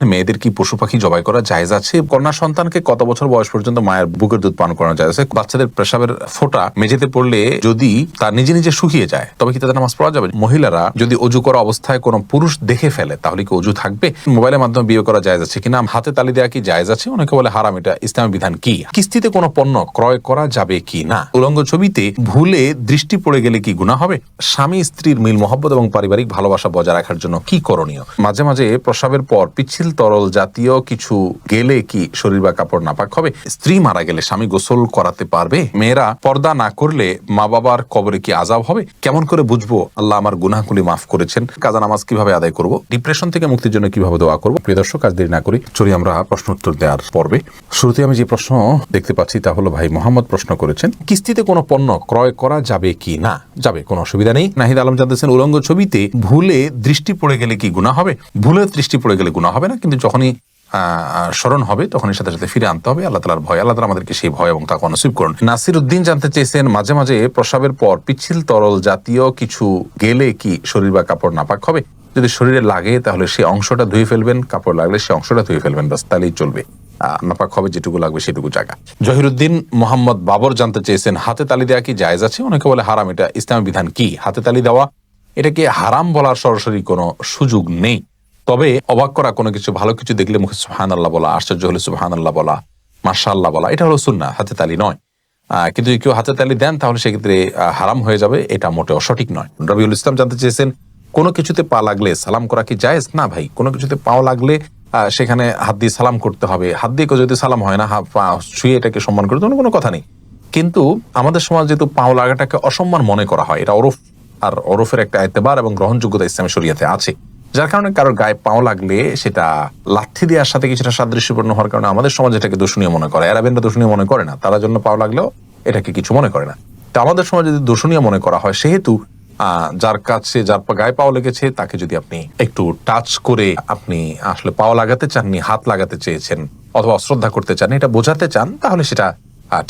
I মেয়েদের কি পশু পাখি জবাই করা জায়েজ আছে? কন্যা সন্তানকে কত বছর বয়স পর্যন্ত মায়ের বুকের দুধ পান করানো যায়? আছে? বাচ্চাদের পেশাবের ফোঁটা মেঝেতে পড়লে যদি তার নিজে নিজে শুকিয়ে যায়, তবে কি তাদের নামাজ পড়া যাবে? মহিলারা যদি অজু করা অবস্থায় কোনো পুরুষ দেখে ফেলে, তাহলে কি অজু থাকবে? মোবাইলের মাধ্যমে বিয়ে করা জায়েজ আছে কিনা? হাতে তালি দেওয়া কি জায়েজ আছে? অনেকে বলে হারাম, এটা ইসলামের বিধান কি? কিস্তিতে কোনো পণ্য ক্রয় করা যাবে কি না? উলঙ্গ ছবিতে ভুলে দৃষ্টি পড়ে গেলে কি গুণা হবে? স্বামী, স্ত্রীর মিল, মহব্বত এবং পারিবারিক ভালোবাসা বজায় রাখার জন্য কি করণীয়? মাঝে মাঝে প্রসাবের পর পিচ্ছিল তরল জাতীয় কিছু গেলে কি শরীর বা কাপড় নাপাক হবে? স্ত্রী মারা গেলে স্বামী গোসল করাতে পারবে? মেয়েরা পর্দা না করলে মা বাবার কবরে কি আজাব হবে? কেমন করে বুঝব? আল্লাহ আমার গুনাহগুলি মাফ করেছেন। কাজা নামাজ কীভাবে আদায় করব? ডিপ্রেশন থেকে মুক্তির জন্য কীভাবে দোয়া করব? প্রিয় দর্শক কাজ দেরি না করি চলি আমরা প্রশ্ন উত্তর দেওয়ার পর্বে। শুরুতে আমি যে প্রশ্ন দেখতে পাচ্ছি তা হলো ভাই মোহাম্মদ প্রশ্ন করেছেন, কিস্তিতে কোনো পণ্য ক্রয় করা যাবে কি না? যাবে, কোনো অসুবিধা নেই। নাহিদ আলম জানতেছেন, উলঙ্গ ছবিতে ভুলে দৃষ্টি পড়ে গেলে কি গুণা হবে? ভুলে দৃষ্টি পড়ে গেলে গুণা হবে না, কিন্তু যখনই স্মরণ হবে তখন এর সাথে সাথে ফিরে আনতে হবে। আল্লাহ তালার ভয়, আল্লাহ তালা আমাদেরকে সেই ভয় এবং তাকে নসিব করুন। নাসির উদ্দিন জানতে চেয়েছেন, মাঝে মাঝে প্রসাবের পর পিচ্ছিল তরল জাতীয় কিছু গেলে কি শরীর বা কাপড় নাপাক হবে? যদি শরীরে লাগে, তাহলে সেই অংশটা ধুয়ে ফেলবেন, কাপড় লাগলে সেই অংশটা ধুয়ে ফেলবেন বাস তাহলেই চলবে। নাপাক হবে যেটুকু লাগবে সেটুকু জায়গা। জহিরুদ্দিন মোহাম্মদ বাবর জানতে চেয়েছেন, হাতে তালি দেওয়া কি জায়েজ আছে? অনেকে বলে হারাম, এটা ইসলামের বিধান কি? হাতে তালি দেওয়া, এটাকে হারাম বলার সরাসরি কোনো সুযোগ নেই। তবে অবাক করা কোনো কিছু, ভালো কিছু দেখলে মুখে সুহান আল্লাহ বলা, আশ্চর্য হলে সুহান আল্লাহ বলা মার্শা আল্লাহ বলা, এটা হলো সুন্না হাতে তালি নয়। কিন্তু কেউ হাতে তালি দেন, তাহলে সেক্ষেত্রে হারাম হয়ে যাবে, এটা মোটেও সঠিক নয়। রবিউল ইসলাম জানতে চেয়েছেন, কোনো কিছুতে পা লাগলে সালাম করা কি জায়েজ? না ভাই, কোনো কিছুতে পাও লাগলে সেখানে হাত দিয়ে সালাম করতে হবে। হাত দিয়ে যদি সালাম হয় না পা ছুঁয়ে এটাকে সম্মান করতে কোনো কথা নেই। কিন্তু আমাদের সমাজ যেহেতু পাও লাগাটাকে অসম্মান মনে করা হয়, এটা ওরফ, আর ওরফের একটা এতেবার এবং গ্রহণযোগ্যতা ইসলামী শরিয়াতে আছে। যার কারণে কারোর গায়ে পাও লাগলে সেটা লাঠি দেওয়ার সাথে কিছুটা সাদৃশ্যপূর্ণ হওয়ার কারণে আমাদের সমাজ এটাকে দূষণীয় মনে করে। অ্যারাবেনরা দূষণীয় মনে করে না। তারা জন্য পাও লাগলেও এটাকে কিছু মনে করে না। তো আমাদের সমাজে যদি দূষণীয় মনে করা হয়, সেহেতু যার কাছে যার গায়ে পাও লেগেছে, তাকে যদি আপনি একটু টাচ করে আপনি আসলে পাও লাগাতে চাননি, হাত লাগাতে চেয়েছেন অথবা অশ্রদ্ধা করতে চান এটা বোঝাতে চান, তাহলে সেটা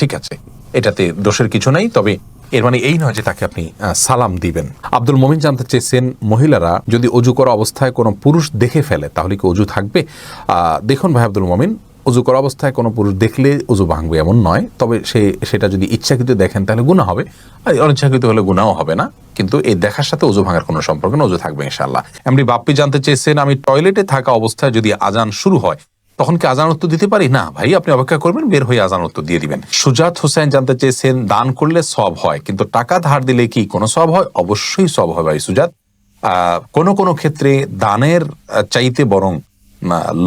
ঠিক আছে। এটাতে দোষের কিছু নেই, তবে এর মানে এই নয় যে তাকে আপনি সালাম দিবেন। আব্দুল মমিন জানতে চেয়েছেন, মহিলারা যদি অজু করা অবস্থায় কোনো পুরুষ দেখে ফেলে, তাহলে কি অজু থাকবে? দেখুন ভাই আব্দুল মমিন, অজু করা অবস্থায় কোনো পুরুষ দেখলে অজু ভাঙবে এমন নয়। তবে সে, সেটা যদি ইচ্ছাকৃত দেখেন, তাহলে গুণা হবে। আর অনিচ্ছাকৃত হলে গুণাও হবে না। কিন্তু এই দেখার সাথে অজু ভাঙার কোনো সম্পর্ক না থাকবে ইনশাল্লাহ এমনি বাপ্পি জানতে চেয়েছেন, আমি টয়লেটে থাকা অবস্থায় যদি আজান শুরু হয় তখন কি আজান উত্তর দিতে পারি? না, ভাই, আপনি অপেক্ষা করবেন, বের হয়ে আজান উত্তর দিয়ে দিবেন। সুজাত হোসেন জানতে চেয়েছেন, দান করলে সব হয়, কিন্তু টাকা ধার দিলে কি কোনো সব হয়? অবশ্যই সব হয় ভাই, সুজাত। কোনো কোনো ক্ষেত্রে দানের চাইতে বরং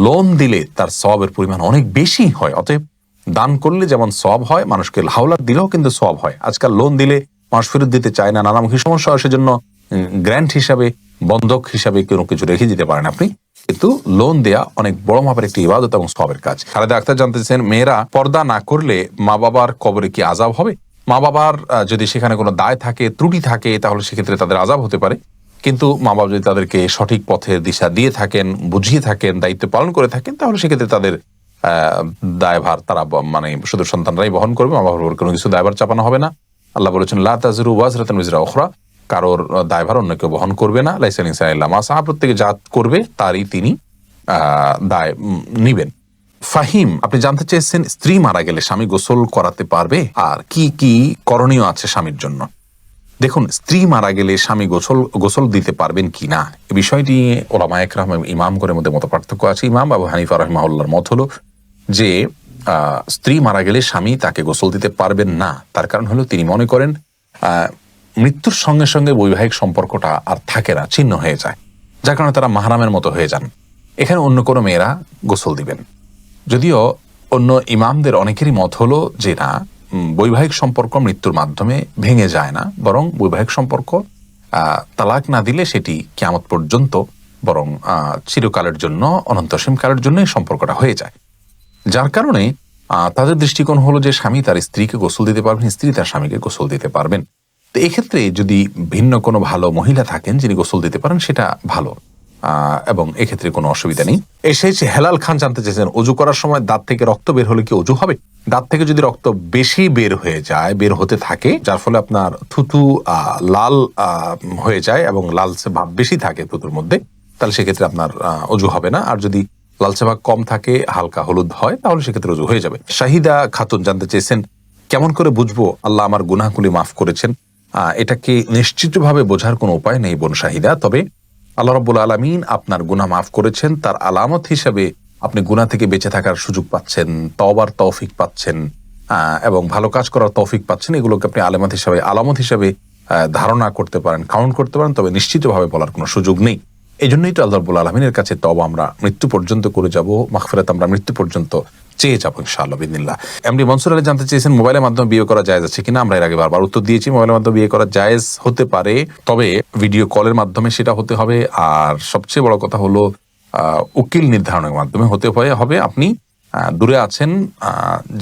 লোন দিলে তার সবের পরিমাণ অনেক বেশি হয়। অতএব দান করলে যেমন সব হয়, মানুষকে হাওলাত দিলেও কিন্তু সব হয়। আজকাল লোন দিলে মানুষ ফেরত দিতে চায় না, নানামুখী সমস্যা হয়, সেজন্য গ্র্যান্ট হিসাবে, বন্ধক হিসাবে কোনো কিছু রেখে দিতে পারেন আপনি। কিন্তু লোন দেয়া অনেক বড় মাপের একটি ইবাদত এবং সবের কাজ। খালেদা আক্তার জানতেছেন মেয়েরা পর্দা না করলে মা বাবার কবরে কি আজাব হবে? মা বাবার যদি সেখানে কোনো দায় থাকে, ত্রুটি থাকে, তাহলে সেক্ষেত্রে তাদের আজাব হতে পারে। কিন্তু মা বাবা যদি তাদেরকে সঠিক পথের দিশা দিয়ে থাকেন, বুঝিয়ে থাকেন, দায়িত্ব পালন করে থাকেন, তাহলে সেক্ষেত্রে তাদের দায়ভার তারা মানে শুধু সন্তানরাই বহন করবে, মা বাবার কোনো কিছু দায়ভার চাপানো হবে না। আল্লাহ বলেছেন, লা তাজরু ওয়াজরাতান উজরা উখরা। কারোর দায়ভার অন্য কেউ বহন করবে না। লাইসেন ইনসানিল্লাহ মা সাহা প্রত্যেকে জাত করবে তারই তিনি দায় নিবেন। ফাহিম, আপনি জানতে চেয়েছেন স্ত্রী মারা গেলে স্বামী গোসল করাতে পারবে? আর কি কি করণীয় আছে স্বামীর জন্য? দেখুন, স্ত্রী মারা গেলে স্বামী গোসল গোসল দিতে পারবেন কি না? এই বিষয়টি ওলামা একরাম ইমাম করে মধ্যে মত পার্থক্য আছে। ইমাম আবু হানিফা রহমাউল্লাহর মত হলো যে স্ত্রী মারা গেলে স্বামী তাকে গোসল দিতে পারবেন না। তার কারণ হলো তিনি মনে করেন মৃত্যুর সঙ্গে সঙ্গে বৈবাহিক সম্পর্কটা আর থাকে না, ছিন্ন হয়ে যায়। যার কারণে তারা মাহারামের মতো হয়ে যান। এখানে অন্য কোনো মেয়েরা গোসল দিবেন। যদিও অন্য ইমামদের অনেকেরই মত হলো যে না বৈবাহিক সম্পর্ক মৃত্যুর মাধ্যমে ভেঙে যায় না, বরং বৈবাহিক সম্পর্ক তালাক না দিলে সেটি কেমত পর্যন্ত, বরং চিরকালের জন্য, অনন্তসীম কালের জন্য এই সম্পর্কটা হয়ে যায়। যার কারণে তাদের দৃষ্টিকোণ হলো যে স্বামী তার স্ত্রীকে গোসল দিতে পারবেন, স্ত্রী তার স্বামীকে গোসল দিতে পারবেন। তো এক্ষেত্রে যদি ভিন্ন কোনো ভালো মহিলা থাকেন যিনি গোসল দিতে পারেন, সেটা ভালো। এবং এক্ষেত্রে কোনো অসুবিধা নেই। এসেছে হেলাল খান জানতে চেয়েছেন অজু করার সময় দাঁত থেকে রক্ত বের হলে কি অজু হবে? দাঁত থেকে যদি রক্ত বেশি বের হয়ে যায়, বের হতে থাকে, যার ফলে আপনার থুতু লাল হয়ে যায় এবং লালসে ভাব বেশি থাকে থুতুর মধ্যে, তাহলে সেক্ষেত্রে আপনার অজু হবে না। আর যদি লালচে ভাগ কম থাকে, হালকা হলুদ হয়, তাহলে সেক্ষেত্রে রুজু হয়ে যাবে। শাহিদা খাতুন জানতে চেয়েছেন, কেমন করে বুঝব আল্লাহ আমার গুনাহগুলি মাফ করেছেন? এটাকে নিশ্চিতভাবে বোঝার কোনো উপায় নেই, বোন শাহিদা। তবে আল্লাহ রব্বুল আলমিন আপনার গুনাহ মাফ করেছেন, তার আলামত হিসাবে আপনি গুনাহ থেকে বেঁচে থাকার সুযোগ পাচ্ছেন তবার তৌফিক পাচ্ছেন এবং ভালো কাজ করার তৌফিক পাচ্ছেন। এগুলোকে আপনি আলামত হিসাবে আলামত হিসাবে ধারণা করতে পারেন কাউন্ট করতে পারেন, তবে নিশ্চিতভাবে বলার কোনো সুযোগ নেই। এই জন্যই তো আল্লাহ রব্বুল আলমিনের কাছে তব আমরা মৃত্যু পর্যন্ত করে যাব, মাগফিরাত আমরা মৃত্যু পর্যন্ত চেয়ে যাব ইনশাআল্লাহ এমনি মনসুর আলী জানতে চেয়েছেন, মোবাইলের মাধ্যমে বিয়ে করা জায়েজ আছে কিনা? আমরা এর আগে বারবার উত্তর দিয়েছি, মোবাইলের মাধ্যমে বিয়ে করা জায়েজ হতে পারে, তবে ভিডিও কলের মাধ্যমে সেটা হতে হবে। আর সবচেয়ে বড় কথা হলো উকিল নির্ধারণের মাধ্যমে হতে হবে আপনি দূরে আছেন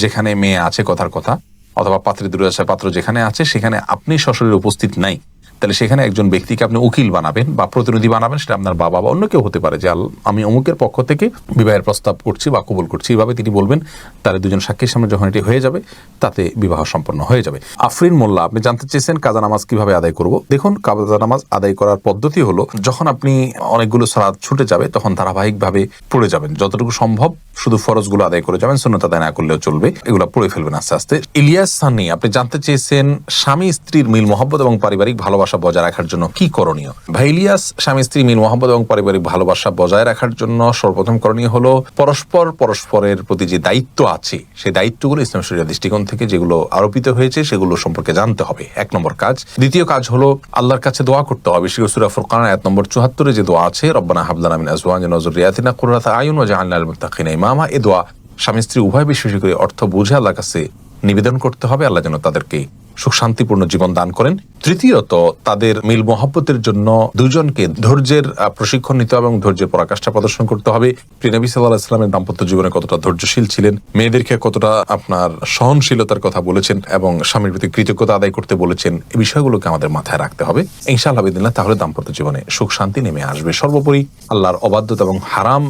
যেখানে মেয়ে আছে কথার কথা, অথবা পাত্রে দূরে আছে পাত্র যেখানে আছে, সেখানে আপনি সশরীরে উপস্থিত নাই। তাহলে সেখানে একজন ব্যক্তিকে আপনি উকিল বানাবেন বা প্রতিনিধি বানাবেন, সেটা আপনার বাবা বা অন্য কেউ হতে পারে। যে আমি অমুকের পক্ষ থেকে বিবাহের প্রস্তাব করছি বা কবুল করছি। এইভাবে তিনি বলবেন, তার দুজন সাক্ষীর সামনে যখন এটি হয়ে যাবে, তাতে বিবাহ সম্পন্ন হয়ে যাবে। আফরিন মোল্লা, আপনি জানতে চেয়েছেন কাজা নামাজ কীভাবে আদায় করব? দেখুন, কাজা নামাজ আদায় করার পদ্ধতি হলো, যখন আপনি অনেকগুলো সালাদ ছুটে যাবে, তখন ধারাবাহিকভাবে পড়ে যাবেন। যতটুকু সম্ভব শুধু ফরজগুলো আদায় করে যাবেন শূন্যতা আদায় না করলেও চলবে। এগুলো পড়ে ফেলবেন আস্তে আস্তে। ইলিয়াস সানি আপনি জানতে চেয়েছেন স্বামী স্ত্রীর মিল মহব্বত এবং পারিবারিক ভালোবাসা বজায় রাখার জন্য কি করণীয়? ভাইলিয়াস স্বামী, স্ত্রী, মিল, মহব্বত এবং পারিবারিক ভালোবাসা বজায় রাখার জন্য সর্বপ্রথম করণীয় হলো পরস্পর পরস্পরের প্রতি যে দায়িত্ব আছে, সেই দায়িত্বগুলো ইসলাম শরিয়া দৃষ্টিকোণ থেকে যেগুলো আরোপিত হয়েছে, সেগুলো সম্পর্কে জানতে হবে। এক নম্বর কাজ। দ্বিতীয় কাজ হলো আল্লাহর কাছে দোয়া করতে হবে। বিশেষ করে সুরা ফুরকান এক নম্বর চুহাত্তরে যে দোয়া আছে, রব্বানা হাবলানা মিন আজওয়াজ নজরিয়াতিনা কুররাতা আয়ুন ওয়া জাআলনা লিল মুত্তাকিনা ইমামা এই দোয়া স্বামী, স্ত্রী উভয় বিশ্বাসী করে অর্থ বুঝে আল্লাহর কাছে নিবেদন করতে হবে। আল্লাহ যেন তাদেরকে সুখ শান্তিপূর্ণ জীবন দান করেন। তৃতীয়ত, তাদের মিল মহব্বতের জন্য দুজনকে ধৈর্যের প্রশিক্ষণ নিতে হবে এবং ধৈর্যের পরাকাষ্ঠা প্রদর্শন করতে হবে। প্রিনবী সাল্লাহ ইসলামের দাম্পত্য জীবনে কতটা ধৈর্যশীল ছিলেন, মেয়েদেরকে কতটা আপনার সহনশীলতার কথা বলেছেন এবং স্বামীর প্রতি কৃতজ্ঞতা আদায় করতে বলেছেন, এই বিষয়গুলোকে আমাদের মাথায় রাখতে হবে। ইনশাআল্লাহ বিদিল্লাহ তাহলে দাম্পত্য জীবনে সুখ শান্তি নেমে আসবে। সর্বোপরি আল্লাহর অবাধ্যতা এবং হারাম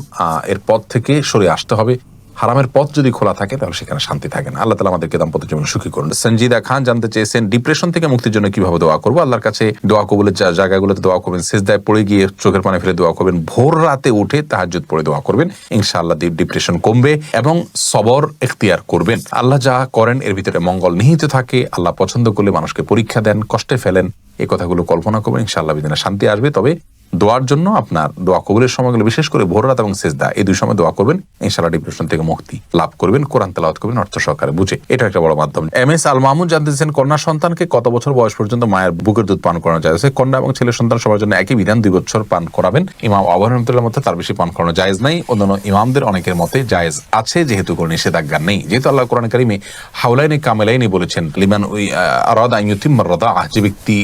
এর পথ থেকে সরে আসতে হবে। হারামের পথ যদি খোলা থাকে, তাহলে সেখানে শান্তি থাকে না। আল্লাহ তালা আমাদেরকে দাম্পত্য জীবন সুখী করুন। সঞ্জিদা খান জানতে চেয়েছেন ডিপ্রেশন থেকে মুক্তির জন্য কীভাবে দোয়া করব? আল্লাহর কাছে দোয়া কবুলের জায়গাগুলোতে দোয়া করবেন শেষদায় পড়ে গিয়ে চোখের পানে ফেলে দোয়া করবেন, ভোর রাতে উঠে তাহাজ্জুদ পড়ে দোয়া করবেন, ইনশাআল্লাহ ডিপ্রেশন কমবে এবং সবর এখতিয়ার করবেন। আল্লাহ যা করেন, এর ভিতরে মঙ্গল নিহিত থাকে। আল্লাহ পছন্দ করলে মানুষকে পরীক্ষা দেন, কষ্টে ফেলেন এই কথাগুলো কল্পনা করবেন, ইনশাআল্লাহ বিদিনে শান্তি আসবে। তবে দোয়ার জন্য আপনার দোয়া কবুলের সময়গুলো বিশেষ করে ভোররাত এবং সেজদা, এই দুই সময় দোয়া করবেন। ইনশাআল্লাহ ডিপ্রেশন থেকে মুক্তি লাভ করবেন, কোরআন তেলাওয়াত করবেন, অর্থ সহকারে। বুঝে? এটা একটা বড় মাধ্যম। এম এস আল মাহমুদ জানতে চান কন্যা সন্তানকে কত বছর বয়স পর্যন্ত মায়ের বুকের দুধ পান করানো যায়? কন্যা এবং ছেলে সন্তান সবার জন্য একই বিধান, দুই বছর পান করাবেন। ইমাম আবহাওয়ার মধ্যে তার বেশি পান করানো জায়েজ নাই। অন্যান্য ইমামদের অনেকের মতে জায়েজ আছে, যেহেতু কোনো নিষেধাজ্ঞা নেই। যেহেতু আল্লাহ কোরআন কারিমে হাউলাইনে কামেলাইনি বলেছেন, লিমান ওই আরাদ আইয়ুতিম রদা যে ব্যক্তি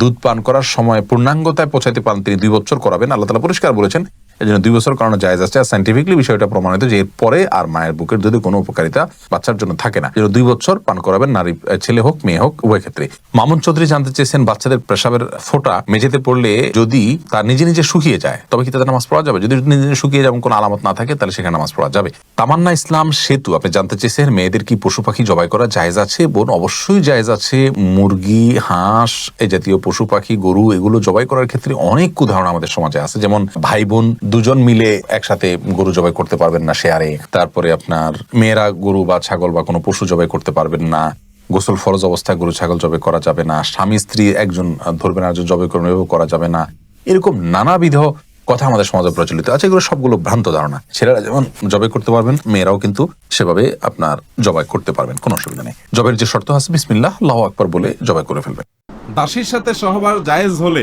দুধ পান করার সময় পূর্ণাঙ্গতায় পৌঁছাতে পারেন, তিনি দুই বছর করাবেন। আল্লাহ তালা পরিষ্কার বলেছেন এই জন্য দুই বছর করানো জায়েজ আছে। আর সাইন্টিফিকলি বিষয়টা প্রমাণিত যে এরপরে আর মায়ের বুকের যদি কোনো উপকারিতা বাচ্চার জন্য থাকে না দুই বছর পান করাবেন, নারী ছেলে হোক, মেয়ে হোক, উভয় ক্ষেত্রে। মামুন চৌধুরী জানতে চেয়েছেন, বাচ্চাদের পেশাবের ফোঁটা মেঝেতে পড়লে যদি তার নিজে নিজে শুকিয়ে যায়, তবে কি তাদের নামাজ পড়া যাবে? যদি নিজে নিজে শুকিয়ে যাবে কোনো আলামত না থাকে, তাহলে সেখানে নামাজ পড়া যাবে। তামান্না ইসলাম সেতু, আপনি জানতে চেয়েছেন, মেয়েদের কি পশু পাখি জবাই করা জায়েজ আছে? বোন, অবশ্যই জায়জ আছে। মুরগি, হাঁস এই জাতীয় পশু পাখি, গরু, এগুলো জবাই করার ক্ষেত্রে অনেক উদাহরণ আমাদের সমাজে আছে। যেমন ভাই বোন দুজন মিলে একসাথে গরু জবাই করতে পারবেন না শেয়ারে। তারপরে আপনার মেয়েরা গরু বা ছাগল বা কোনো পশু জবাই করতে পারবেন না। গোসল ফরজ অবস্থায় গরু ছাগল জবাই করা যাবে না। স্বামী, স্ত্রী একজন ধরবেন আর জবাই করবেন এভাবে করা যাবে না। এরকম নানাবিধ কথা আমাদের সমাজে প্রচলিত আছে। এগুলো সবগুলো ভ্রান্ত ধারণা। ছেলেরা যেমন জবাই করতে পারবেন, মেয়েরাও কিন্তু সেভাবে আপনার জবাই করতে পারবেন। কোনো অসুবিধা নেই। জবের যে শর্ত আছে, বিসমিল্লাহ, আল্লাহ আকবর বলে জবাই করে ফেলবেন। দাসীর সাথে সহবার জায়েজ হলে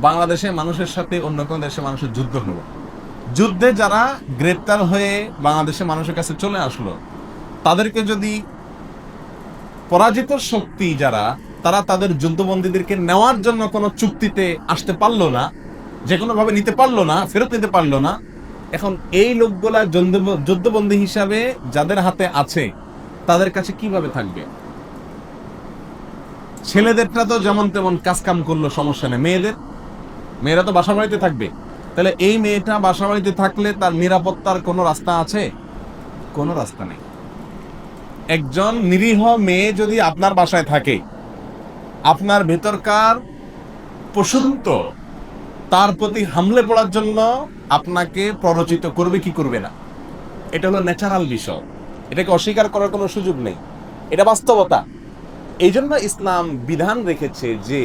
বাংলাদেশে মানুষের সাথে অন্য কোনো দেশের মানুষের যুদ্ধ হলো। যুদ্ধে যারা গ্রেপ্তার হয়ে বাংলাদেশের মানুষের কাছে চলে আসলো, তাদেরকে যদি পরাজিত শক্তি যারা, তারা তাদের যুদ্ধবন্দীদেরকে নেওয়ার জন্য কোনো চুক্তিতে আসতে পারল না, যে কোনো ভাবে নিতে পারল না, ফেরত নিতে পারল না, এখন এই লোকগুলা যুদ্ধ- যুদ্ধবন্দী হিসাবে যাদের হাতে আছে, তাদের কাছে কীভাবে থাকবে? ছেলেদেরটা তো যেমন তেমন কাজ কাম করল, সমস্যা নেই। মেয়েদের মেয়েরা তো বাসা বাড়িতে থাকবে। তাহলে এই মেয়েটা বাসা বাড়িতে থাকলে তার নিরাপত্তার কোনো রাস্তা আছে? কোনো রাস্তা নেই। একজন নিরীহ মেয়ে যদি আপনার বাসায় থাকে, আপনার ভেতরকার পশুত্ব তার প্রতি হামলে পড়ার জন্য আপনাকে প্ররোচিত করবে কি করবে না? এটা হলো ন্যাচারাল বিষয়। এটাকে অস্বীকার করার কোনো সুযোগ নেই। এটা বাস্তবতা। এই জন্য ইসলাম বিধান রেখেছে যে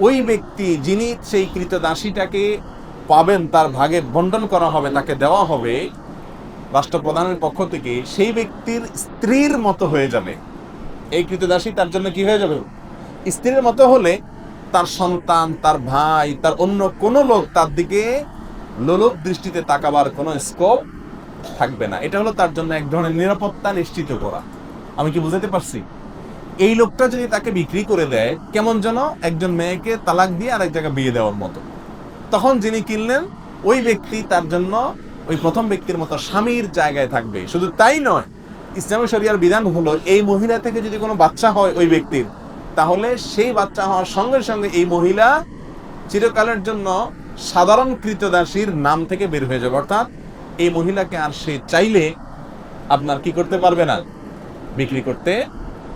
ওই ব্যক্তি যিনি সেই কৃতদাসীটাকে পাবেন, তার ভাগে বন্টন করা হবে, তাকে দেওয়া হবে, রাষ্ট্রপ্রধানের পক্ষ থেকে, সেই ব্যক্তির স্ত্রীর মতো হয়ে যাবে। এই কৃতদাসী তার জন্য কি হয়ে যাবে? স্ত্রীর মতো হলে তার সন্তান, তার ভাই, তার অন্য কোনো লোক তার দিকে লোলক দৃষ্টিতে তাকাবার কোনো স্কোপ থাকবে না। এটা হলো তার জন্য এক ধরনের নিরাপত্তা নিশ্চিত করা। আমি কি বুঝাতে পারছি? এই লোকটা যদি তাকে বিক্রি করে দেয়, কেমন যেন একজন মেয়েকে তালাক দিয়ে আরেক জায়গায় বিয়ে দেওয়ার মতো। তখন যিনি কিনলেন, ওই ব্যক্তি তার জন্য ওই প্রথম ব্যক্তির মতো স্বামীর জায়গায় থাকবে। শুধু তাই নয়, ইসলামী শরিয়ার বিধান হলো, এই মহিলা থেকে যদি কোনো বাচ্চা হয় ওই ব্যক্তির, তাহলে সেই বাচ্চা হওয়ার সঙ্গে সঙ্গে এই মহিলা চিরকালের জন্য সাধারণ কৃতদাসীর নাম থেকে বের হয়ে যাবে। অর্থাৎ এই মহিলাকে আর সে চাইলে আপনার কি করতে পারবে না? বিক্রি করতে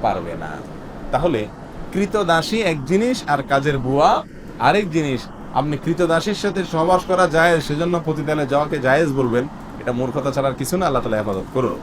পারবে না। তাহলে কৃতদাসী এক জিনিস আর কাজের বুয়া আরেক জিনিস। আপনি কৃতদাসীর সাথে সহবাস করা যায় সেজন্য প্রতিদানে যাওয়াকে জায়েজ বলবেন। এটা মূর্খতা ছাড়ার কিছু না, আল্লাহ তালা হেফাজত করুন।